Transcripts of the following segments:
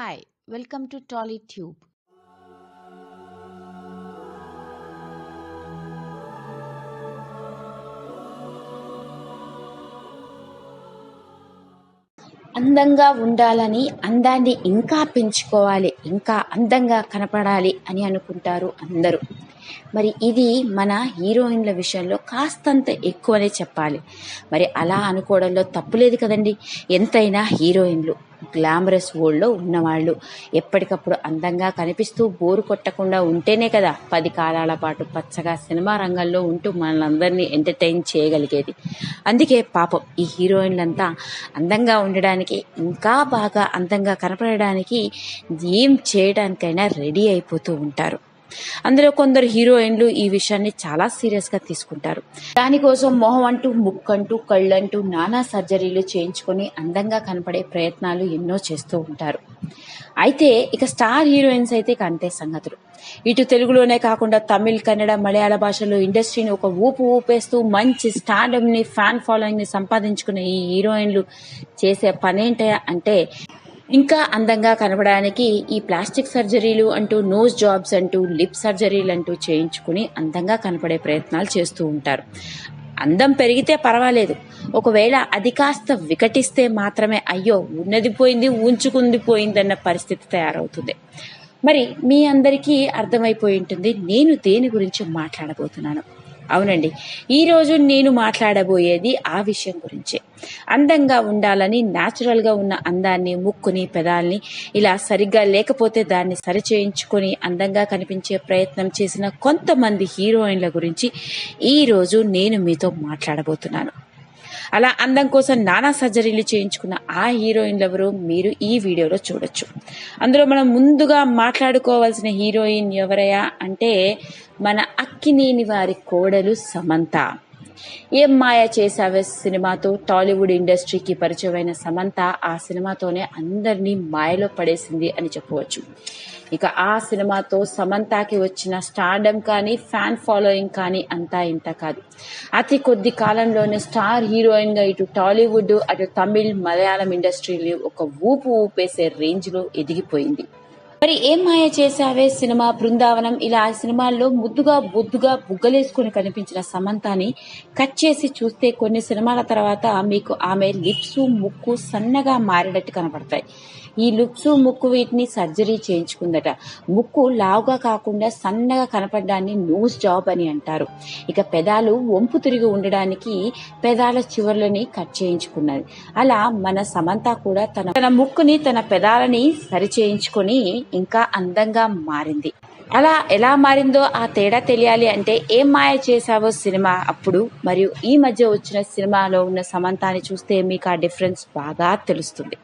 Hi, welcome to TollyTube. అందంగా ఉండాలని అందాన్ని ఇంకా పెంచుకోవాలి ఇంకా అందంగా కనపడాలి అని అనుకుంటారు అందరూ మరి ఇది మన హీరోయిన్ల విషయంలో కాస్తంత ఎక్కువనే చెప్పాలి. మరి అలా అనుకోవడంలో తప్పులేదు కదండి. ఎంతైనా హీరోయిన్లు గ్లామరస్ వరల్డ్లో ఉన్నవాళ్ళు ఎప్పటికప్పుడు అందంగా కనిపిస్తూ బోరు కొట్టకుండా ఉంటేనే కదా పది కాలాల పాటు పచ్చగా సినిమా రంగంలో ఉంటూ మనందరినీ ఎంటర్టైన్ చేయగలిగేది. అందుకే పాపం ఈ హీరోయిన్లంతా అందంగా ఉండడానికి ఇంకా బాగా అందంగా కనపడడానికి ఏం చేయడానికైనా రెడీ అయిపోతూ ఉంటారు. అందులో కొందరు హీరోయిన్లు ఈ విషయాన్ని చాలా సీరియస్గా తీసుకుంటారు. దానికోసం మొహం అంటూ ముక్కంటూ కళ్ళంటూ నానా సర్జరీలు చేయించుకొని అందంగా కనపడే ప్రయత్నాలు ఎన్నో చేస్తూ ఉంటారు. అయితే ఇక స్టార్ హీరోయిన్స్ అయితే ఇక అంతే సంగతులు. ఇటు తెలుగులోనే కాకుండా తమిళ్ కన్నడ మలయాళ భాషలో ఇండస్ట్రీని ఒక ఊపు ఊపేస్తూ మంచి స్టాండప్ని ఫ్యాన్ ఫాలోయింగ్ని సంపాదించుకునే ఈ హీరోయిన్లు చేసే పనేంట అంటే ఇంకా అందంగా కనబడడానికి ఈ ప్లాస్టిక్ సర్జరీలు అంటూ నోస్ జాబ్స్ అంటూ లిప్ సర్జరీలు అంటూ చేయించుకుని అందంగా కనపడే ప్రయత్నాలు చేస్తూ ఉంటారు. అందం పెరిగితే పర్వాలేదు. ఒకవేళ అది కాస్త వికటిస్తే మాత్రమే అయ్యో ఉన్నది పోయింది ఉంచుకుంది పోయిందన్న పరిస్థితి తయారవుతుంది. మరి మీ అందరికీ అర్థమైపోయి ఉంటుంది. నేను దేని గురించి మాట్లాడబోతున్నాను? అవునండి. ఈరోజు నేను మాట్లాడబోయేది ఆ విషయం గురించే. అందంగా ఉండాలని న్యాచురల్గా ఉన్న అందాన్ని ముక్కుని పెదాల్ని ఇలా సరిగ్గా లేకపోతే దాన్ని సరిచేయించుకొని అందంగా కనిపించే ప్రయత్నం చేసిన కొంతమంది హీరోయిన్ల గురించి ఈరోజు నేను మీతో మాట్లాడబోతున్నాను. అలా అందం కోసం నానా సర్జరీలు చేయించుకున్న ఆ హీరోయిన్లు ఎవరు మీరు ఈ వీడియోలో చూడొచ్చు. అందులో మనం ముందుగా మాట్లాడుకోవాల్సిన హీరోయిన్ ఎవరయ్యా అంటే మన అక్కినేని వారి కోడలు సమంత. ఏం మాయ చేసావే సినిమాతో? టాలీవుడ్ ఇండస్ట్రీకి పరిచయమైన సమంత ఆ సినిమాతోనే అందరినీ మాయలో పడేసింది అని చెప్పవచ్చు. ఇక ఆ సినిమాతో సమంతకి వచ్చిన స్టార్డమ్ కానీ ఫ్యాన్ ఫాలోయింగ్ కానీ అంతా ఇంత కాదు. అతి కొద్ది కాలంలోనే స్టార్ హీరోయిన్గా ఇటు టాలీవుడ్ అటు తమిళ్ మలయాళం ఇండస్ట్రీని ఒక ఊపు ఊపేసే రేంజ్లో ఎదిగిపోయింది. మరి ఏం మాయ చేశావే సినిమా బృందావనం? ఇలా ఆ సినిమాల్లో ముద్దుగా బొద్దుగా బుగ్గలేసుకుని కనిపించిన సమంతాని కట్ చేసి చూస్తే కొన్ని సినిమాల తర్వాత మీకు ఆమె లిప్స్ ముక్కు సన్నగా మారినట్టు కనపడతాయి. ఈ లుక్స్ ముక్కు వీటిని సర్జరీ చేయించుకుందట. ముక్కు లావుగా కాకుండా సన్నగా కనపడడాన్ని నోస్ జాబ్ అని అంటారు. ఇక పెదాలు వంపు తిరిగి ఉండడానికి పెదాల చివర్లని కట్ చేయించుకున్నది. అలా మన సమంత కూడా తన తన ముక్కుని తన పెదాలని సరి చేయించుకొని ఇంకా అందంగా మారింది. అలా ఎలా మారిందో ఆ తేడా తెలియాలి అంటే ఏం మాయ చేశావో సినిమా అప్పుడు మరియు ఈ మధ్య వచ్చిన సినిమాలో ఉన్న సమంతాని చూస్తే మీకు ఆ డిఫరెన్స్ బాగా తెలుస్తుంది.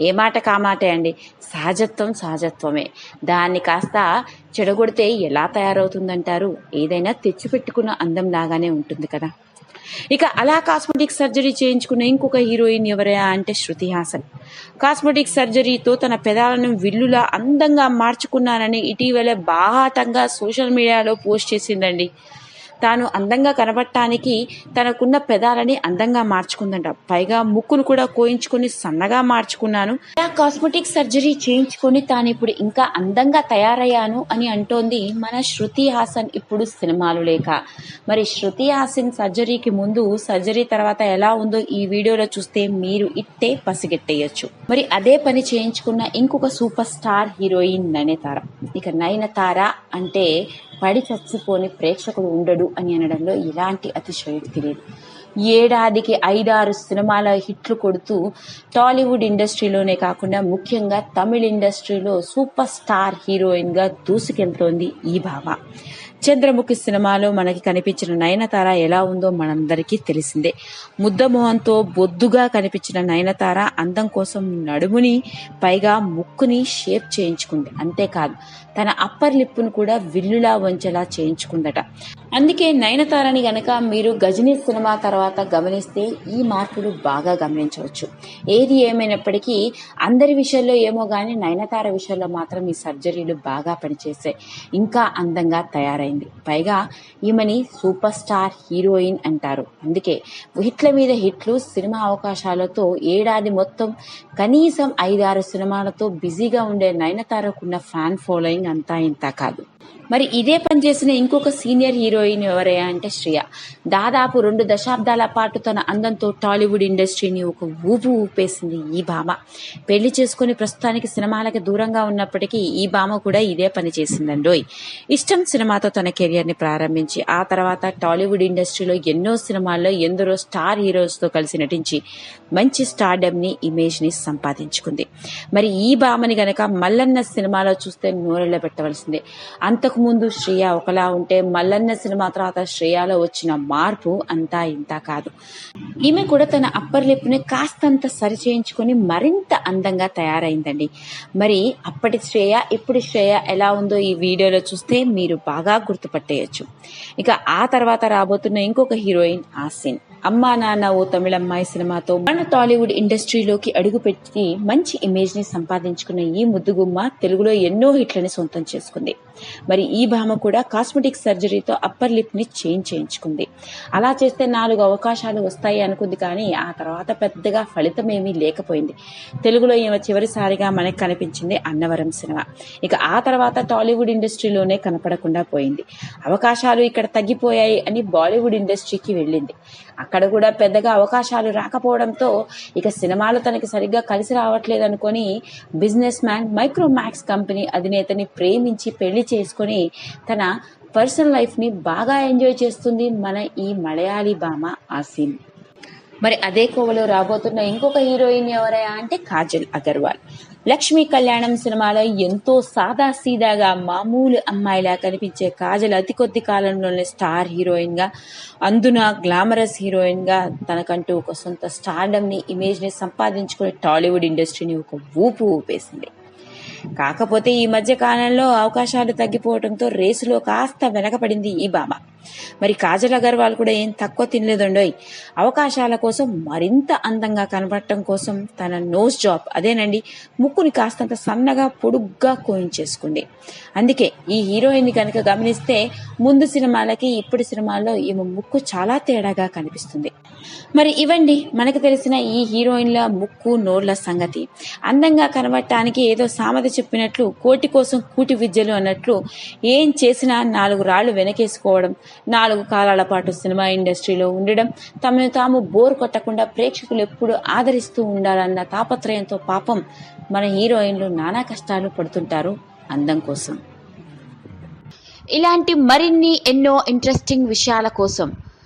ఏ మాట కామాటే అండి? సహజత్వం సహజత్వమే. దాన్ని కాస్త చెడగొడితే ఎలా తయారవుతుందంటారు? ఏదైనా తెచ్చిపెట్టుకున్న అందం లాగానే ఉంటుంది కదా. ఇక అలా కాస్మెటిక్ సర్జరీ చేయించుకున్న ఇంకొక హీరోయిన్ ఎవరయా అంటే శృతి హాసన్. కాస్మెటిక్ సర్జరీతో తన పెదాలను విల్లులా అందంగా మార్చుకున్నానని ఇటీవల బాహాటంగా సోషల్ మీడియాలో పోస్ట్ చేసిందండి. తాను అందంగా కనబడటానికి తనకున్న పెదాలని అందంగా మార్చుకుందంట. పైగా ముక్కును కూడా కోయించుకుని సన్నగా మార్చుకున్నాను. ఇలా కాస్మెటిక్ సర్జరీ చేయించుకొని తాను ఇప్పుడు ఇంకా అందంగా తయారయ్యాను అని అంటోంది మన శృతి హాసన్ ఇప్పుడు సినిమాలు లేక. మరి శృతి హాసన్ సర్జరీకి ముందు సర్జరీ తర్వాత ఎలా ఉందో ఈ వీడియోలో చూస్తే మీరు ఇట్టే పసిగెట్టేయచ్చు. మరి అదే పని చేయించుకున్న ఇంకొక సూపర్ స్టార్ హీరోయిన్ నయనతార. ఇక నయనతార అంటే పడి చచ్చిపోని ప్రేక్షకుడు ఉండడు అని అనడంలో ఎలాంటి అతిశయోక్తి లేదు. ఏడాదికి ఐదారు సినిమాల హిట్లు కొడుతూ టాలీవుడ్ ఇండస్ట్రీలోనే కాకుండా ముఖ్యంగా తమిళ ఇండస్ట్రీలో సూపర్ స్టార్ హీరోయిన్గా దూసుకెళ్తోంది ఈ భామ చంద్రముఖి సినిమాలో మనకి కనిపించిన నయనతార ఎలా ఉందో మనందరికీ తెలిసిందే. ముద్దమోహంతో బొద్దుగా కనిపించిన నయనతార అందం కోసం నడుముని పైగా ముక్కుని షేప్ చేయించుకుంది. అంతేకాదు తన అప్పర్ లిప్పును కూడా విల్లులా వంచేలా చేయించుకుందట. అందుకే నయనతారని గనక మీరు గజనీ సినిమా తర్వాత గమనిస్తే ఈ మార్పులు బాగా గమనించవచ్చు. ఏది ఏమైనప్పటికీ అందరి విషయంలో ఏమో గానీ నయనతార విషయంలో మాత్రం ఈ సర్జరీలు బాగా పనిచేసాయి ఇంకా అందంగా తయారై తయారైంది పైగా ఈమెని సూపర్ స్టార్ హీరోయిన్ అంటారు. అందుకే హిట్ల మీద హిట్లు సినిమా అవకాశాలతో ఏడాది మొత్తం కనీసం ఐదారు సినిమాలతో బిజీగా ఉండే నయనతారకున్న ఫ్యాన్ ఫాలోయింగ్ అంతా ఇంత కాదు. మరి ఇదే పని చేసిన ఇంకొక సీనియర్ హీరోయిన్ ఎవరయ్యా అంటే శ్రియ. దాదాపు రెండు దశాబ్దాల పాటు తన అందంతో టాలీవుడ్ ఇండస్ట్రీని ఒక ఊపు ఊపేసింది ఈ భామ. పెళ్ళి చేసుకుని ప్రస్తుతానికి సినిమాలకి దూరంగా ఉన్నప్పటికీ ఈ భామ కూడా ఇదే పని చేసిందండోయ్. ఇష్టం సినిమాతో తన కెరియర్ని ప్రారంభించి ఆ తర్వాత టాలీవుడ్ ఇండస్ట్రీలో ఎన్నో సినిమాల్లో ఎందరో స్టార్ హీరోస్తో కలిసి నటించి మంచి స్టార్డమ్ని ఇమేజ్ని సంపాదించుకుంది. మరి ఈ భామని గనక మల్లన్న సినిమాలో చూస్తే నూరెళ్ళ పెట్టవలసిందే అంతకుముందు శ్రేయ ఒకలా ఉంటే మల్లన్న సినిమా తర్వాత శ్రేయాలో వచ్చిన మార్పు అంతా ఇంత కాదు. ఈమె కూడా తన అప్పర్ లిప్ని కాస్తంత సరిచేయించుకొని మరింత అందంగా తయారైందండి. మరి అప్పటి శ్రేయ ఇప్పుడు శ్రేయ ఎలా ఉందో ఈ వీడియోలో చూస్తే మీరు బాగా గుర్తుపట్టేయచ్చు. ఇక ఆ తర్వాత రాబోతున్న ఇంకొక హీరోయిన్ ఆసిన్. అమ్మా నాన్న ఓ తమిళమ్మాయి సినిమాతో మన టాలీవుడ్ ఇండస్ట్రీలోకి అడుగుపెట్టి మంచి ఇమేజ్ని సంపాదించుకున్న ఈ ముద్దుగుమ్మ తెలుగులో ఎన్నో హిట్లని సొంతం చేసుకుంది. మరి ఈ భామ కూడా కాస్మెటిక్ సర్జరీతో అప్పర్ లిప్ని చేంజ్ చేయించుకుంది. అలా చేస్తే నాలుగు అవకాశాలు వస్తాయి అనుకుంది కానీ ఆ తర్వాత పెద్దగా ఫలితం ఏమీ లేకపోయింది. తెలుగులో ఈమె చివరిసారిగా మనకి కనిపించింది అన్నవరం సినిమా. ఇక ఆ తర్వాత టాలీవుడ్ ఇండస్ట్రీలోనే కనపడకుండా పోయింది. అవకాశాలు ఇక్కడ తగ్గిపోయాయి అని బాలీవుడ్ ఇండస్ట్రీకి వెళ్ళింది. అక్కడ కూడా పెద్దగా అవకాశాలు రాకపోవడంతో ఇక సినిమాలు తనకి సరిగ్గా కలిసి రావట్లేదు అనుకొని బిజినెస్ మ్యాన్ మైక్రోమాక్స్ కంపెనీ అధినేతని ప్రేమించి పెళ్ళి చేసుకొని తన పర్సనల్ లైఫ్ని బాగా ఎంజాయ్ చేస్తుంది మన ఈ మలయాళీ భామ ఆసిన్ మరి అదే కోవలో రాబోతున్న ఇంకొక హీరోయిన్ ఎవరయ్యా అంటే కాజల్ అగర్వాల్. లక్ష్మీ కళ్యాణం సినిమాలో ఎంతో సాదా సీదాగా మామూలు అమ్మాయిలా కనిపించే కాజల్ అతి కొద్ది కాలంలోనే స్టార్ హీరోయిన్గా అందున గ్లామరస్ హీరోయిన్గా తనకంటూ ఒక సొంత స్టార్డమ్ని ఇమేజ్ని సంపాదించుకుని టాలీవుడ్ ఇండస్ట్రీని ఒక ఊపు ఊపేసింది. కాకపోతే ఈ మధ్య కాలంలో అవకాశాలు తగ్గిపోవడంతో రేసులో కాస్త వెనకపడింది ఈ భామ మరి కాజల్ అగర్వాల్ కూడా ఏం తక్కువ తినలేదండోయ్. అవకాశాల కోసం మరింత అందంగా కనబడటం కోసం తన నోస్ జాబ్ అదేనండి ముక్కుని కాస్తంత సన్నగా పొడుగ్గా కోయించేసుకుంది అందుకే ఈ హీరోయిన్ కనుక గమనిస్తే ముందు సినిమాలకి ఇప్పుడు సినిమాల్లో ఈమె ముక్కు చాలా తేడాగా కనిపిస్తుంది. మరి ఇవండి మనకు తెలిసిన ఈ హీరోయిన్ల ముక్కు నోర్ల సంగతి. అందంగా కనబడటానికి ఏదో సామెత చెప్పినట్లు కోటి కోసం కూటి విద్యలు అన్నట్లు ఏం చేసినా నాలుగు రాళ్ళు వెనకేసుకోవడం నాలుగు కాలాల పాటు సినిమా ఇండస్ట్రీలో ఉండడం తమను తాము బోర్ కొట్టకుండా ప్రేక్షకులు ఎప్పుడు ఆదరిస్తూ ఉండాలన్న తాపత్రయంతో పాపం మన హీరోయిన్లు నానా కష్టాలు పడుతుంటారు అందం కోసం. ఇలాంటి మరిన్ని ఎన్నో ఇంట్రెస్టింగ్ విషయాల కోసం